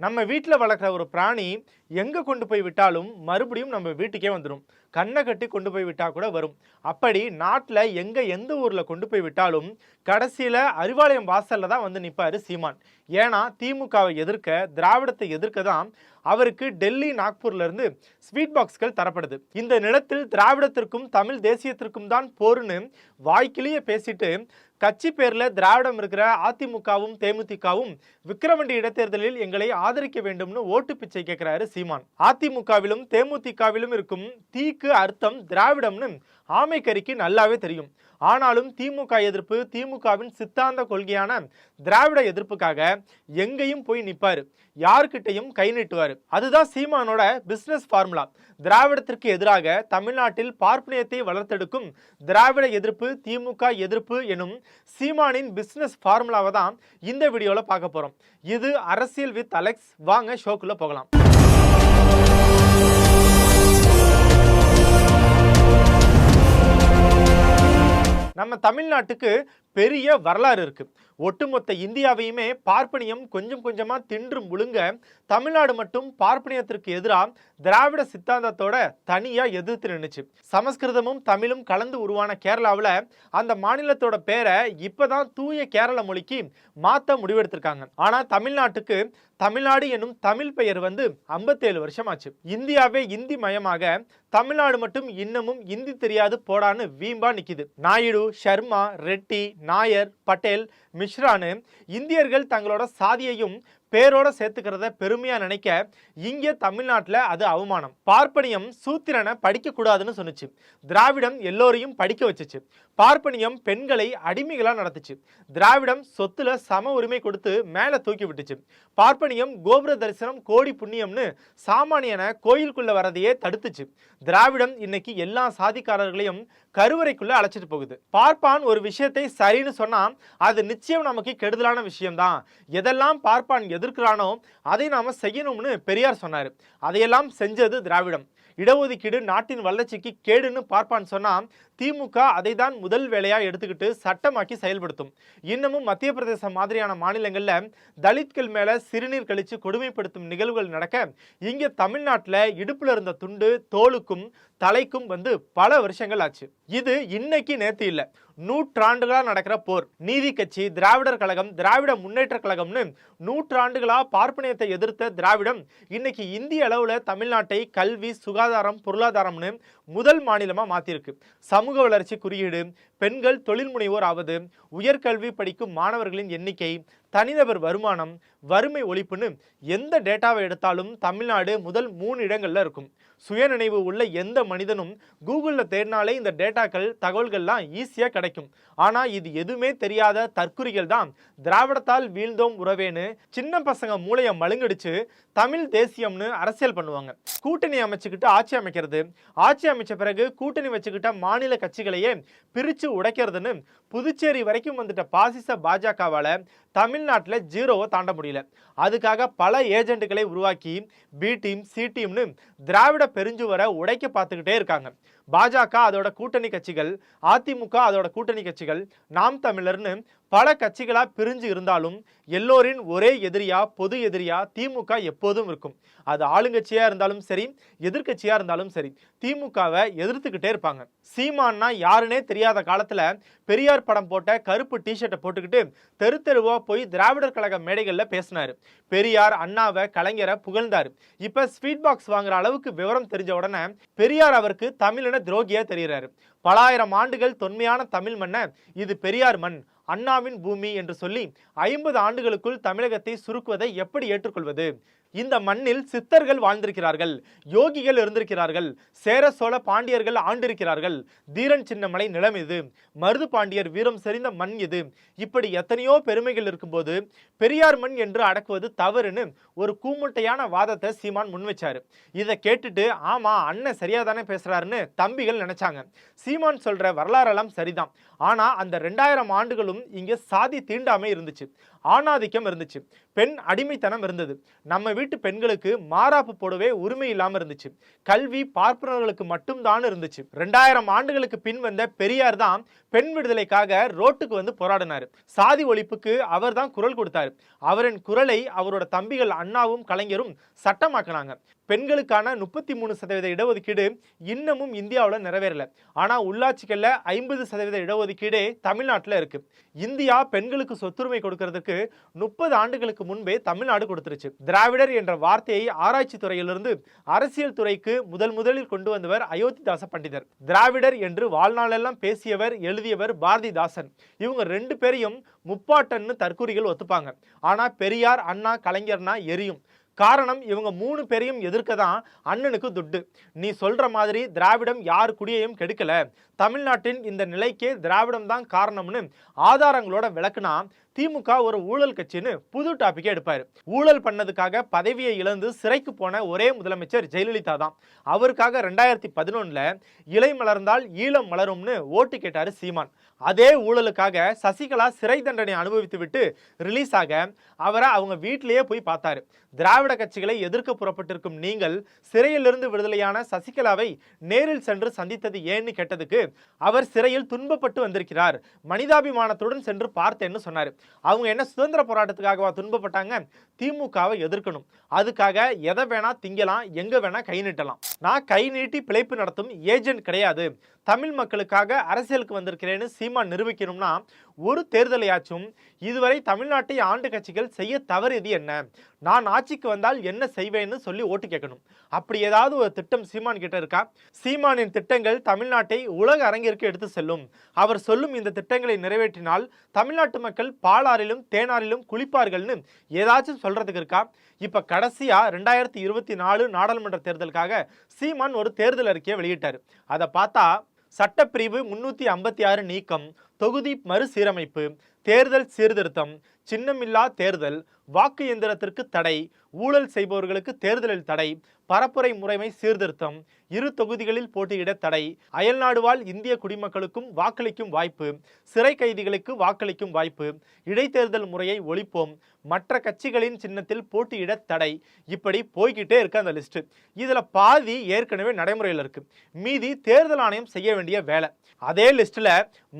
நம்ம வீட்டில் வளர்க்குற ஒரு பிராணி எங்கே கொண்டு போய் விட்டாலும் மறுபடியும் நம்ம வீட்டுக்கே வந்துடும் கண்ணை கட்டி கொண்டு போய் விட்டால் கூட வரும். அப்படி நாட்டில் எங்கே எந்த ஊரில் கொண்டு போய் விட்டாலும் கடைசியில் அறிவாலயம் வாசலில் தான் வந்து நிற்பார் சீமான். ஏன்னா திமுகவை எதிர்க்க திராவிடத்தை எதிர்க்க தான் அவருக்கு டெல்லி நாக்பூர்லேருந்து ஸ்வீட் பாக்ஸ்கள் தரப்படுது. இந்த நிலத்தில் திராவிடத்திற்கும் தமிழ் தேசியத்திற்கும் தான் போர்னு வாய்க்கிலேயே பேசிட்டு கட்சி பேரில் திராவிடம் இருக்கிற அதிமுகவும் தேமுதிகவும் விக்கிரவண்டி இடைத்தேர்தலில் எங்களை ஆதரிக்க வேண்டும்னு ஓட்டு பிச்சை கேட்கிறாரு சீமான். அதிமுகவிலும் தேமுதிகவிலும் இருக்கும் தீ தீக்கு அர்த்தம் திராவிடம்னு ஆமைக்கறிக்கு நல்லாவே தெரியும். ஆனாலும் திமுக எதிர்ப்பு திமுகவின் சித்தாந்த கொள்கையான திராவிட எதிர்ப்புக்காக எங்கேயும் போய் நிற்பார் யார்கிட்டையும் கை நீட்டுவார். அதுதான் சீமானோட பிஸ்னஸ் ஃபார்முலா திராவிடத்திற்கு எதிராக தமிழ்நாட்டில் பார்ப்பனியத்தை வளர்த்தெடுக்கும் திராவிட எதிர்ப்பு திமுக எதிர்ப்பு எனும் சீமானின் பிஸ்னஸ் ஃபார்முலாவை தான் இந்த வீடியோவில் பார்க்க போகிறோம் இது அரசியல் வித் அலெக்ஸ் வாங்க ஷோக்குள்ளே போகலாம். நம்ம தமிழ்நாட்டுக்கு பெரிய வரலாறு இருக்குது ஒட்டுமொத்த இந்தியாவையுமே பார்ப்பனியம் கொஞ்சம் கொஞ்சமாக தின்று முழுங்க தமிழ்நாடு மட்டும் பார்ப்பனியத்திற்கு எதிராக திராவிட சித்தாந்தத்தோட தனியாக எதிர்த்து நின்னுச்சு. சமஸ்கிருதமும் தமிழும் கலந்து உருவான கேரளாவில் அந்த மாநிலத்தோட பேரை இப்போ தான் தூய கேரள மொழிக்கு மாற்ற முடிவெடுத்திருக்காங்க. ஆனால் தமிழ்நாட்டுக்கு தமிழ்நாடு என்னும் தமிழ் பெயர் வந்து 57 வருஷமாச்சு. இந்தியாவே இந்தி மயமாக தமிழ்நாடு மட்டும் இன்னமும் இந்தி தெரியாது போடான்னு வீம்பா நிற்கிது நாயுடு சர்மா ரெட்டி நாயர் பட்டேல் மிஸ்ரான்னு இந்தியர்கள் தங்களோட சாதியையும் பேரோட சேர்த்துக்கிறத பெருமையா நினைக்க இங்கே தமிழ்நாட்டில் அது அவமானம். பார்ப்பனியம் சூத்திரனை படிக்க கூடாதுன்னு திராவிடம் எல்லோரையும் படிக்க வச்சுச்சு. பார்ப்பனியம் பெண்களை அடிமைகளாக நடத்துச்சு. திராவிடம் சொத்துல சம உரிமை கொடுத்து மேலே தூக்கி விட்டுச்சு. பார்ப்பனியம் கோபுர தரிசனம் கோடி புண்ணியம்னு சாமானியனை கோயிலுக்குள்ள வரதையே தடுத்துச்சு. திராவிடம் இன்னைக்கு எல்லா சாதிக்காரர்களையும் கருவறைக்குள்ள அழைச்சிட்டு போகுது. பார்ப்பான் ஒரு விஷயத்தை சரின்னு சொன்னா அது நிச்சயம் நமக்கு கெடுதலான விஷயம்தான். எதெல்லாம் பார்ப்பான் எதிர்க்கிறானோ அதை நாம் செய்யணும்னு பெரியார் சொன்னார். அதையெல்லாம் செஞ்சது திராவிடம். இடஒதுக்கீடு நாட்டின் வளர்ச்சிக்கு கேடுன்னு பார்ப்பான்னு சொன்னால் திமுக அதை தான் முதல் வேலையாக எடுத்துக்கிட்டு சட்டமாக்கி செயல்படுத்தும். இன்னமும் மத்திய பிரதேசம் மாதிரியான மாநிலங்களில் தலித்கள் மேலே சிறுநீர் கழித்து கொடுமைப்படுத்தும் நிகழ்வுகள் நடக்க இங்கே தமிழ்நாட்டில் இடுப்பில் இருந்த துண்டு தோலுக்கும் தலைக்கும் வந்து பல வருஷங்கள் ஆச்சு. இது இன்னைக்கு நேத்து இல்லை. நூற்றாண்டுகளாக நடக்கிற போர். நீதி கட்சி திராவிடர் கழகம் திராவிட முன்னேற்ற கழகம்னு நூற்றாண்டுகளாக பார்ப்பனியத்தை எதிர்த்த திராவிடம் இன்னைக்கு இந்திய அளவில் தமிழ்நாட்டை கல்வி சுகாதாரம் பொருளாதாரம்னு முதல் மாநிலமாக மாற்றிருக்கு சமூக வளர்ச்சி குறியீடு பெண்கள் தொழில் முனைவோர் ஆவது உயர்கல்வி படிக்கும் மாணவர்களின் எண்ணிக்கை தனிநபர் வருமானம் வறுமை ஒழிப்புன்னு எந்த டேட்டாவை எடுத்தாலும் தமிழ்நாடு முதல் மூணு இடங்களில் இருக்கும். சுயநினைவு உள்ள எந்த மனிதனும் கூகுளில் தேடினாலே இந்த டேட்டாக்கள் தகவல்கள்லாம் ஈஸியாக கிடைக்கும். ஆனால் இது எதுவுமே தெரியாத தற்குறிகள் தான். திராவிடத்தால் வீழ்ந்தோம் உறவேன்னு சின்ன பசங்க மூளையை மழுங்கடிச்சு தமிழ் தேசியம்னு அரசியல் பண்ணுவாங்க. கூட்டணி அமைச்சுக்கிட்டு ஆட்சி அமைக்கிறது ஆட்சி அமைச்ச பிறகு கூட்டணி வச்சுக்கிட்ட மாநில கட்சிகளையே பிரித்து உடைக்கிறதுன்னு புதுச்சேரி வரைக்கும் வந்துட்ட பாசிச பாஜகவால் தமிழ் தமிழ்நாட்டில் ஜீரோவை தாண்ட முடியல. அதுக்காக பல ஏஜென்ட்டுகளை உருவாக்கி பி டீம் சி டீம்னு திராவிட பெருஞ்சுவரை உடைக்க பார்த்துக்கிட்டே இருக்காங்க. பாஜக அதோட கூட்டணி கட்சிகள் அதிமுக அதோட கூட்டணி கட்சிகள் நாம் தமிழர்னு பல கட்சிகளாக பிரிஞ்சு இருந்தாலும் எல்லோரின் ஒரே எதிரியா பொது எதிரியா திமுக எப்போதும் இருக்கும். அது ஆளுங்கட்சியாக இருந்தாலும் சரி எதிர்கட்சியாக இருந்தாலும் சரி திமுகவை எதிர்த்துக்கிட்டே இருப்பாங்க. சீமான்னா யாருன்னே தெரியாத காலத்தில் பெரியார் படம் போட்ட கருப்பு டிஷர்ட்டை போட்டுக்கிட்டு தெரு தெருவாக போய் திராவிடர் கழக மேடைகளில் பேசினாரு. பெரியார் அண்ணாவை கலைஞரை புகழ்ந்தார். இப்போ ஸ்வீட் பாக்ஸ் வாங்குற அளவுக்கு விவரம் தெரிஞ்ச உடனே பெரியார் அவருக்கு தமிழின துரோகியா தெரிகிறாரு பலாயிரம் ஆண்டுகள் தொன்மையான தமிழ் மண்ண இது பெரியார் மண் அண்ணாவின் பூமி என்று சொல்லி ஐம்பது ஆண்டுகளுக்குள் தமிழகத்தை சுருக்குவதை எப்படி ஏற்றுக்கொள்வது? இந்த மண்ணில் சித்தர்கள் வாழ்ந்திருக்கிறார்கள் யோகிகள் இருந்திருக்கிறார்கள் சேர சோழ பாண்டியர்கள் ஆண்டிருக்கிறார்கள். தீரன் சின்னமலை நிலம் இது மருது பாண்டியர் வீரம் செறிந்த மண் இது. இப்படி எத்தனையோ பெருமைகள் இருக்கும்போது பெரியார் மண் என்று அடக்குவது தவறுன்னு ஒரு கூமுட்டையான வாதத்தை சீமான் முன்வச்சாரு இதை கேட்டுட்டு ஆமா அண்ணன் சரியா தானே பேசுறாருன்னு தம்பிகள் நினைச்சாங்க. சீமான் சொல்ற வரலாறெல்லாம் சரிதான். ஆனா அந்த ரெண்டாயிரம் ஆண்டுகளும் இங்கே சாதி தீண்டாமை இருந்துச்சு. ஆணாதிக்கம் இருந்துச்சு. பெண் அடிமைத்தனம் இருந்தது. நம்ம வீட்டு பெண்களுக்கு மாறாப்பு போடவே உரிமை இல்லாமல் இருந்துச்சு. கல்வி பார்ப்பனர்களுக்கு மட்டும்தான் இருந்துச்சு. ரெண்டாயிரம் ஆண்டுகளுக்கு பின் வந்த பெரியார் தான் பெண் விடுதலைக்காக ரோட்டுக்கு வந்து போராடினார். சாதி ஒழிப்புக்கு அவர் தான் குரல் கொடுத்தாரு. அவரின் குரலை அவரோட தம்பிகள் அண்ணாவும் கலைஞரும் சட்டமாக்கினாங்க. பெண்களுக்கான முப்பத்தி மூணு சதவீத இடஒதுக்கீடு இன்னமும் இந்தியாவில் நிறைவேறல. ஆனால் உள்ளாட்சிகளில் ஐம்பது சதவீத இடஒதுக்கீடே தமிழ்நாட்டில் இருக்கு. இந்தியா பெண்களுக்கு சொத்துரிமை கொடுக்கறதுக்கு முப்பது ஆண்டுகளுக்கு முன்பே தமிழ்நாடு கொடுத்துருச்சு. திராவிடர் என்ற வார்த்தையை ஆராய்ச்சி துறையிலிருந்து அரசியல் துறைக்கு முதல் முதலில் கொண்டு வந்தவர் அயோத்திதாச பண்டிதர். திராவிடர் என்று வாழ்நாளெல்லாம் பேசியவர் எழுதியவர் பாரதிதாசன். இவங்க ரெண்டு பேரையும் முப்பாட்டன்னு தற்கூறிகள் ஒத்துப்பாங்க. ஆனால் பெரியார் அண்ணா கலைஞர்னா எரியும். காரணம் இவங்க மூணு பேரையும் எதிர்க்க தான் அண்ணனுக்கு துட்டு. நீ சொல்ற மாதிரி திராவிடம் யார் குடியையும் கெடுக்கல. தமிழ்நாட்டின் இந்த நிலைக்கே திராவிடம் தான் காரணம்னு ஆதாரங்களோட விளக்குனா திமுக ஒரு ஊழல் கட்சின்னு புது டாபிக்கே எடுப்பார். ஊழல் பண்ணதுக்காக பதவியை இழந்து சிறைக்கு போன ஒரே முதலமைச்சர் ஜெயலலிதா தான். அவருக்காக ரெண்டாயிரத்தி பதினொன்றில் இலை மலர்ந்தால் ஈழம் மலரும்னு ஓட்டு கேட்டார் சீமான். அதே ஊழலுக்காக சசிகலா சிறை தண்டனை அனுபவித்து விட்டு ரிலீஸ் ஆக அவரை அவங்க வீட்டிலேயே போய் பார்த்தாரு. திராவிட கட்சிகளை எதிர்க்க புறப்பட்டிருக்கும் நீங்கள் சிறையிலிருந்து விடுதலையான சசிகலாவை நேரில் சென்று சந்தித்தது ஏன்னு கேட்டதுக்கு அவர் சிறையில் துன்பப்பட்டு வந்திருக்கிறார். மனிதாபிமானத்துடன் சென்று பார்த்தேன்னு சொன்னார். அவங்க என்ன சுதந்திர போராட்டத்துக்காகவா துன்பப்பட்டாங்க? திமுகவை எதிர்க்கணும். அதுக்காக எதை வேணா திங்கலாம் எங்க வேணா கை நீட்டலாம். நான் கை நீட்டி பிழைப்பு நடத்தும் ஏஜென்ட் கிடையாது. தமிழ் மக்களுக்காக அரசியலுக்கு வந்திருக்கிறேன்னு சீமான் நிரூபிக்கணும்னா ஒரு தேர்தலையாச்சும் இதுவரை தமிழ்நாட்டை ஆண்டு கட்சிகள் செய்ய தவறியது என்ன? நான் ஆட்சிக்கு வந்தால் என்ன செய்வேன்னு சொல்லி ஓட்டு கேட்கணும். அப்படி ஏதாவது ஒரு திட்டம் சீமான் கிட்ட இருக்கா? சீமானின் திட்டங்கள் தமிழ்நாட்டை உலக அரங்கிற்கு எடுத்து செல்லும். அவர் சொல்லும் இந்த திட்டங்களை நிறைவேற்றினால் தமிழ்நாட்டு மக்கள் பாலாறிலும் தேனாரிலும் குளிப்பார்கள்னு ஏதாச்சும் சொல்றதுக்கு இருக்கா? இப்ப கடைசியா ரெண்டாயிரத்தி இருபத்தி நாலு நாடாளுமன்ற தேர்தலுக்காக சீமான் ஒரு தேர்தல் அறிக்கையை வெளியிட்டார். அதை பார்த்தா சட்டப்பிரிவு முன்னூத்தி ஐம்பத்தி ஆறு நீக்கம் தொகுதி மறுசீரமைப்பு தேர்தல் சீர்திருத்தம் சின்னமில்லா தேர்தல் வாக்கு எந்திரத்திற்கு தடை ஊழல் செய்பவர்களுக்கு தேர்தலில் தடை பரப்புரை முறைமை சீர்திருத்தம் இரு தொகுதிகளில் போட்டியிட தடை அயல்நாடு வாழ் இந்திய குடிமக்களுக்கும் வாக்களிக்கும் வாய்ப்பு சிறை கைதிகளுக்கு வாக்களிக்கும் வாய்ப்பு இடைத்தேர்தல் முறையை ஒழிப்போம் மற்ற கட்சிகளின் சின்னத்தில் போட்டியிட தடை இப்படி போய்கிட்டே இருக்கு அந்த லிஸ்ட். இதுல பாதி ஏற்கனவே நடைமுறையில் இருக்கு. மீதி தேர்தல் ஆணையம் செய்ய வேண்டிய வேலை. அதே லிஸ்ட்ல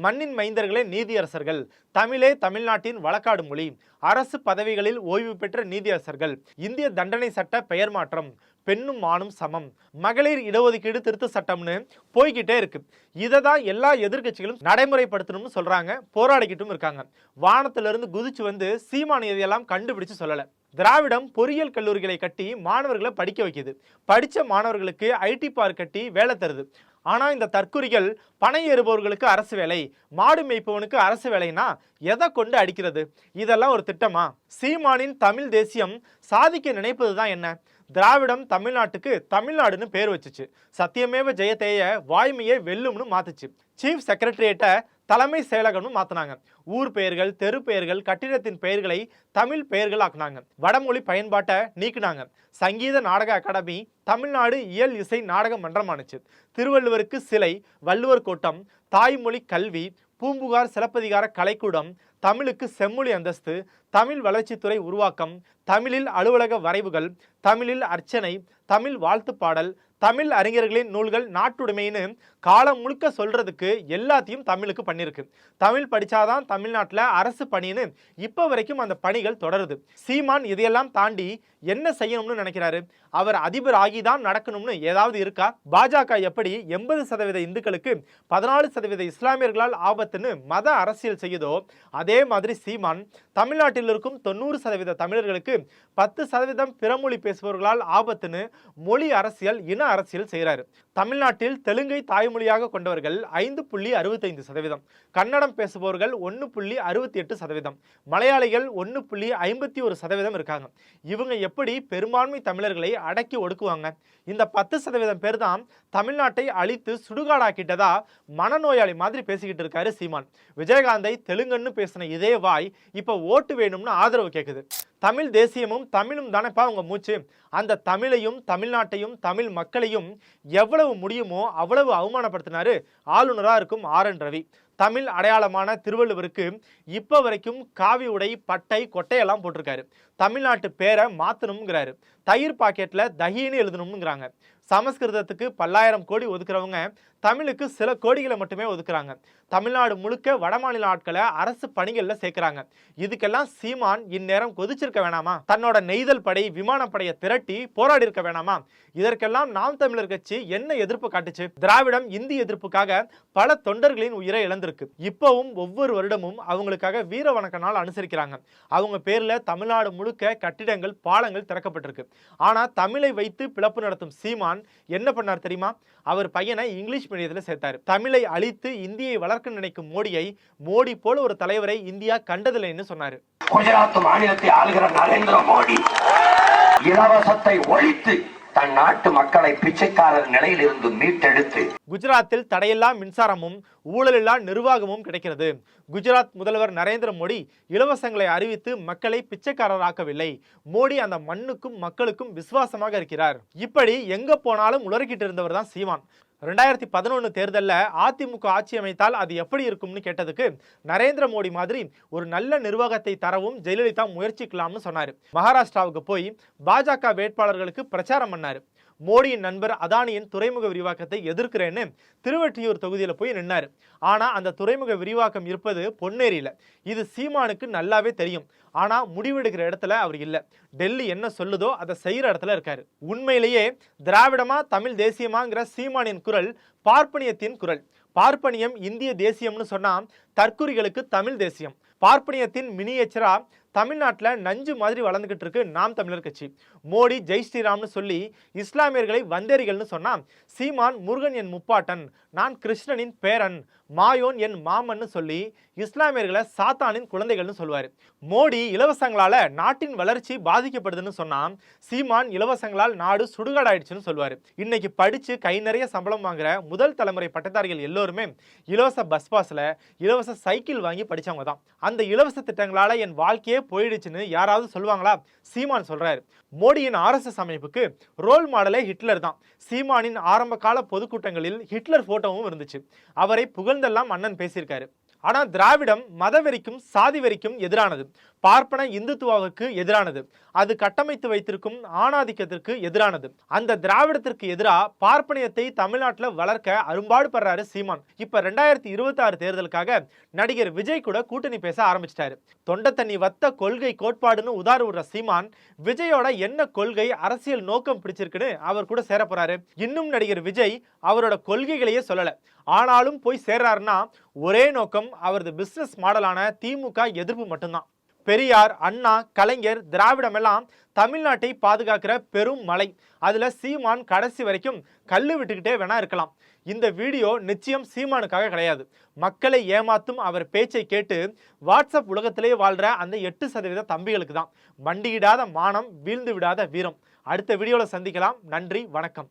மண்ணின் மைந்தர்களே நீதியரசர்கள் தமிழே தமிழ்நாட்டின் வழக்காடும் மொழி. அரசு பதவிகளில் ஓய்வு பெற்ற நீதியரசர்கள். இந்திய தண்டனை சட்ட பெயர் மாற்றம். பெண்ணும் ஆணும் சமம். மகளிர் இடஒதுக்கீடு திருத்த சட்டம்னு போய்கிட்டே இருக்கு. இதை தான் எல்லா எதிர்க்கட்சிகளும் நடைமுறைப்படுத்தணும்னு சொல்றாங்க போராடிக்கிட்டும் இருக்காங்க. வானத்திலிருந்து குதிச்சு வந்து சீமானியதையெல்லாம் கண்டுபிடிச்சு சொல்லலை. திராவிடம் பொறியியல் கல்லூரிகளை கட்டி மாணவர்களை படிக்க வைக்குது. படித்த மாணவர்களுக்கு ஐடி பார்க் கட்டி வேலை தருது. ஆனால் இந்த தற்குறிகள் பணம் ஏறுபவர்களுக்கு அரசு வேலை மாடு மேய்ப்பவனுக்கு அரசு வேலைனா எதை கொண்டு அடிக்கிறது? இதெல்லாம் ஒரு திட்டமா? சீமானின் தமிழ் தேசியம் சாதிக்க நினைப்பது தான் என்ன? திராவிடம் தமிழ்நாட்டுக்கு தமிழ்நாடுன்னு பேர் வச்சுச்சு. சத்தியமேவ ஜெயத்தேய வாய்மையை வெல்லும்னு மாத்துச்சு. சீஃப் செக்ரட்டரியேட்டை தலைமை செயலகம்னு மாற்றினாங்க ஊர் பெயர்கள் தெரு பெயர்கள் கட்டிடத்தின் பெயர்களை தமிழ் பெயர்கள் ஆக்குனாங்க. வடமொழி பயன்பாட்டை நீக்கினாங்க. சங்கீத நாடக அகாடமி தமிழ்நாடு இயல் இசை நாடக மன்றமானுச்சு. திருவள்ளுவருக்கு சிலை வள்ளுவர் கோட்டம் தாய்மொழி கல்வி பூம்புகார் சிலப்பதிகார கலைக்கூடம் தமிழுக்கு செம்மொழி அந்தஸ்து தமிழ் வளர்ச்சித்துறை உருவாக்கம் தமிழில் அலுவலக வரைவுகள் தமிழில் அர்ச்சனை தமிழ் வாழ்த்து பாடல் தமிழ் அறிஞர்களின் நூல்கள் நாட்டுடைமைன்னு காலம் முழுக்க சொல்கிறதுக்கு எல்லாத்தையும் தமிழுக்கு பண்ணியிருக்கு தமிழ் படித்தாதான் தமிழ்நாட்டில் அரசு பணின்னு இப்போ வரைக்கும் அந்த பணிகள் தொடருது. சீமான் இதையெல்லாம் தாண்டி என்ன செய்யணும்னு நினைக்கிறாரு? அவர் அதிபர் ஆகி தான் நடக்கணும்னு ஏதாவது இருக்கா? பாஜக எப்படி எண்பது சதவீத இந்துக்களுக்கு பதினாலு சதவீத இஸ்லாமியர்களால் ஆபத்துன்னு மத அரசியல் செய்யுதோ அதே மாதிரி சீமான் தமிழ்நாட்டில் இருக்கும் தொண்ணூறு சதவீத தமிழர்களுக்கு பத்து சதவீதம் பிறமொழி பேசுபவர்களால் ஆபத்துன்னு மொழி அரசியல் இன அரசியல் செய்கிறாரு தமிழ்நாட்டில் தெலுங்கை தாய்மொழியாக கொண்டவர்கள் ஐந்து புள்ளி அறுபத்தைந்து சதவீதம். கன்னடம் பேசுபவர்கள் ஒன்று புள்ளி அறுபத்தி எட்டு சதவீதம். மலையாளிகள் ஒன்று புள்ளி ஐம்பத்தி ஒரு சதவீதம் இருக்காங்க. இவங்க எப்படி பெரும்பான்மை தமிழர்களை அடக்கி ஒடுக்குவாங்க? இந்த பத்து சதவீதம் பேர் தான் தமிழ்நாட்டை அழித்து சுடுகாடாக்கிட்டதா மனநோயாளி மாதிரி பேசிக்கிட்டு இருக்காரு சீமான். விஜயகாந்தை தெலுங்குன்னு பேசின இதே வாய் இப்போ ஓட்டு வேணும்னு ஆதரவு கேட்குது தமிழ் தேசியமும் தமிழும் தானேப்பா உங்க மூச்சு. அந்த தமிழையும் தமிழ்நாட்டையும் தமிழ் மக்களையும் எவ்வளவு முடியுமோ அவ்வளவு அவமானப்படுத்தினாரு ஆளுநராக இருக்கும் ஆர் என் ரவி. தமிழ் அடையாளமான திருவள்ளுவருக்கு இப்போ வரைக்கும் காவி உடை பட்டை கொட்டையெல்லாம் போட்டிருக்காரு. தமிழ்நாட்டு பேரை மாற்றணுங்கிறாரு தயிர் பாக்கெட்டில் தஹின்னு எழுதணும்ங்கிறாங்க. சமஸ்கிருதத்துக்கு பல்லாயிரம் கோடி ஒதுக்குறவங்க தமிழுக்கு சில கோடிகளை மட்டுமே ஒதுக்குறாங்க. தமிழ்நாடு முழுக்க வடமாநில ஆட்களை அரசு பணிகளில் சேர்க்குறாங்க. இதுக்கெல்லாம் சீமான் இந்நேரம் கொதிச்சிருக்க வேணாமா? தன்னோட நெய்தல் படை விமானப்படையை திரட்டி போராடி இருக்க வேணாமா? இதற்கெல்லாம் நாம் தமிழர் கட்சி என்ன எதிர்ப்பு காட்டுச்சு? திராவிடம் இந்தி எதிர்ப்புக்காக பல தொண்டர்களின் உயிரை இழந்திருக்கு. இப்பவும் ஒவ்வொரு வருடமும் அவங்களுக்காக வீர வணக்க நாள் அனுசரிக்கிறாங்க. அவங்க பேர்ல தமிழ்நாடு முழுக்க கட்டிடங்கள் பாலங்கள் திறக்கப்பட்டிருக்கு. ஆனா தமிழை வைத்து பிளப்பு நடத்தும் சீமான் என்ன பண்ணார் தெரியுமா? அவர் பையனை இங்கிலீஷ் மீடியத்தில் சேர்த்தாரு. தமிழை அழித்து இந்தியை வளர்க்க நினைக்கும் மோடியை மோடி போல ஒரு தலைவரை இந்தியா கண்டதில்லைன்னு சொன்னார். குஜராத் மாநிலத்தை ஆளுகிற நரேந்திர மோடி இலவசத்தை ஒழித்து தன் நாட்டு மக்களை பிச்சைக்காரர் நிலையில் இருந்து மீட்டெடுத்து குஜராத்தில் தடையில்லா மின்சாரமும் ஊழலில்லா நிர்வாகமும் கிடைக்கிறது. குஜராத் முதல்வர் நரேந்திர மோடி இலவசங்களை அறிவித்து மக்களை பிச்சைக்காரராக்கவில்லை. மோடி அந்த மண்ணுக்கும் மக்களுக்கும் விசுவாசமாக இருக்கிறார். இப்படி எங்க போனாலும் உலர்கிட்டு இருந்தவர் தான் சீமான். ரெண்டாயிரத்தி பதினொன்று தேர்தலில் அதிமுக ஆட்சி அமைத்தால் அது எப்படி இருக்கும்னு கேட்டதுக்கு நரேந்திர மோடி மாதிரி ஒரு நல்ல நிர்வாகத்தை தரவும் ஜெயலலிதா முயற்சிக்கலாம்னு சொன்னார். மகாராஷ்டிராவுக்கு போய் பாஜக வேட்பாளர்களுக்கு பிரச்சாரம் பண்ணார். மோடியின் நண்பர் அதானியின் துறைமுக விரிவாக்கத்தை எதிர்க்கிறேன்னு திருவெற்றியூர் தொகுதியில் போய் நின்னார். ஆனால் அந்த துறைமுக விரிவாக்கம் இருப்பது பொன்னேரியில். இது சீமானுக்கு நல்லாவே தெரியும். ஆனால் முடிவெடுக்கிற இடத்துல அவர் இல்லை. டெல்லி என்ன சொல்லுதோ அதை செய்கிற இடத்துல இருக்கார். உண்மையிலேயே திராவிடமா தமிழ் தேசியமாங்கிற சீமானின் குரல் பார்ப்பனியத்தின் குரல். பார்ப்பனியம் இந்திய தேசியம்னு சொன்னால் தற்குறிகளுக்கு தமிழ் தேசியம். பார்ப்பனியத்தின் மினியேச்சரா தமிழ்நாட்டில் நஞ்சு மாதிரி வளர்ந்துக்கிட்டு இருக்கு நாம் தமிழர் கட்சி. மோடி ஜெய் ஸ்ரீராம்னு சொல்லி இஸ்லாமியர்களை வந்தேரிகள்னு சொன்னால் சீமான் முருகன் என் முப்பாட்டன் நான் கிருஷ்ணனின் பேரன் மாயோன் என் மாமன்னு சொல்லி இஸ்லாமியர்களை சாத்தானின் குழந்தைகள்னு சொல்லுவார். மோடி இலவசங்களால் நாட்டின் வளர்ச்சி பாதிக்கப்படுதுன்னு சொன்னால் சீமான் இலவசங்களால் நாடு சுடுகாடாயிடுச்சுன்னு சொல்லுவார். இன்னைக்கு படித்து கை நிறைய சம்பளம் வாங்குற முதல் தலைமுறை பட்டதாரிகள் எல்லோருமே இலவச பஸ் பாஸில் இலவச சைக்கிள் வாங்கி படிச்சவங்க தான். அந்த இலவச திட்டங்களால் என் வாழ்க்கையே போயிடுச்சுன்னு யாராவது சொல்லுவாங்களா? சீமான் சொல்கிறார் மோடியின் ஆர்எஸ்எஸ் அமைப்புக்கு ரோல் மாடலே ஹிட்லர் தான். சீமானின் ஆரம்ப கால பொதுக்கூட்டங்களில் ஹிட்லர் ஃபோட்டோவும் இருந்துச்சு. அவரை புகழ்ந்தெல்லாம் அண்ணன் பேசியிருக்காரு. ஆனா திராவிடம் மதவெறிக்கும் சாதி வெறிக்கும் எதிரானது. பார்ப்பன இந்துத்துவாவுக்கு எதிரானது. அது கட்டமைத்து வைத்திருக்கும் ஆணாதிக்கத்திற்கு எதிரானது. அந்த திராவிடத்திற்கு எதிராக பார்ப்பனியத்தை தமிழ்நாட்டில் வளர்க்க அரும்பாடு படுறாரு சீமான். இப்ப ரெண்டாயிரத்தி இருபத்தி ஆறு தேர்தலுக்காக நடிகர் விஜய் கூட கூட்டணி பேச ஆரம்பிச்சிட்டாரு. தொண்ட தண்ணி வத்த கொள்கை கோட்பாடுன்னு உதார விடுற சீமான் விஜயோட என்ன கொள்கை அரசியல் நோக்கம் பிடிச்சிருக்குன்னு அவர் கூட சேர போறாரு. இன்னும் நடிகர் விஜய் அவரோட கொள்கைகளையே சொல்லல. ஆனாலும் போய் சேர்றாருன்னா ஒரே நோக்கம் அவரது பிசினஸ் மாடலான திமுக எதிர்ப்பு மட்டும்தான். பெரியார் அண்ணா கலைஞர் திராவிடம் எல்லாம் தமிழ்நாட்டை பாதுகாக்கிற பெரும் மலை. அதில் சீமான் கடைசி வரைக்கும் கல் விட்டுக்கிட்டே வேணா இருக்கலாம். இந்த வீடியோ நிச்சயம் சீமானுக்காக கிடையாது. மக்களை ஏமாத்தும் அவர் பேச்சை கேட்டு வாட்ஸ்அப் உலகத்திலே வாழ்கிற அந்த எட்டு சதவீத தம்பிகளுக்கு தான் மண்டியிடாத மானம் வீழ்ந்து விடாத வீரம். அடுத்த வீடியோவில் சந்திக்கலாம். நன்றி வணக்கம்.